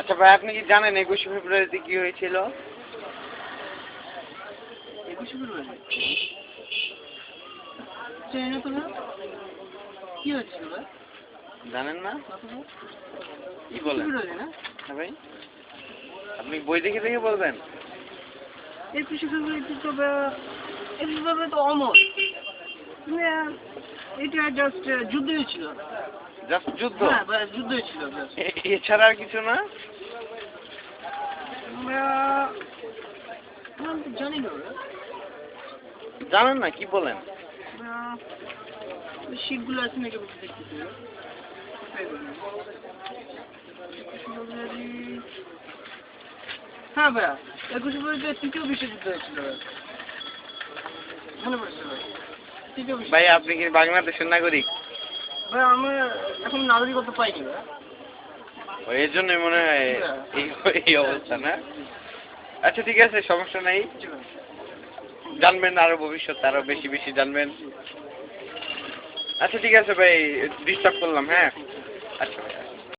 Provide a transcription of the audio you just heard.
আচ্ছা ভাই আপনি কি জানেন একুশে ফেব্রুয়ারিতে কি হয়েছিল? একুশে ফেব্রুয়ারি কি ভাই? জানেন না? কি বলেন? হ্যাঁ ভাই। আপনি বই দেখে দেখে বলবেন। একুশে ফেব্রুয়ারিতে তো একুশে ফেব্রুয়ারি তো অমর। মানে, এটা জাস্ট যুদ্ধ হয়েছিল জাস্ট যুদ্ধ? হ্যাঁ যুদ্ধ হয়েছিল এছাড়া আর কিছু না আমরা আমরা তো জানি না জানেন না কি বলেন? আছে নাকি বলতে দেখতেছি। হ্যাঁ ভাইয়া একুশে ফেব্রুয়ারিতে তৃতীয় বিশ্বযুদ্ধ হয়েছিল ভাইয়া। মনে ভাই ভাই আপনি কি বাংলাদেশের নাগরিক? ভাই আমরা এখন নাগরিকত্ব পাইনি ভাইয়া। ও, এর জন্যই মনে হয় এই অবস্থা না? আচ্ছা ঠিক আছে, সমস্যা নেই। জানবেন আরও ভবিষ্যতে আরও বেশি বেশি জানবেন। আচ্ছা ঠিক আছে ভাই ডিস্টার্ব করলাম হ্যাঁ। আচ্ছা ভাই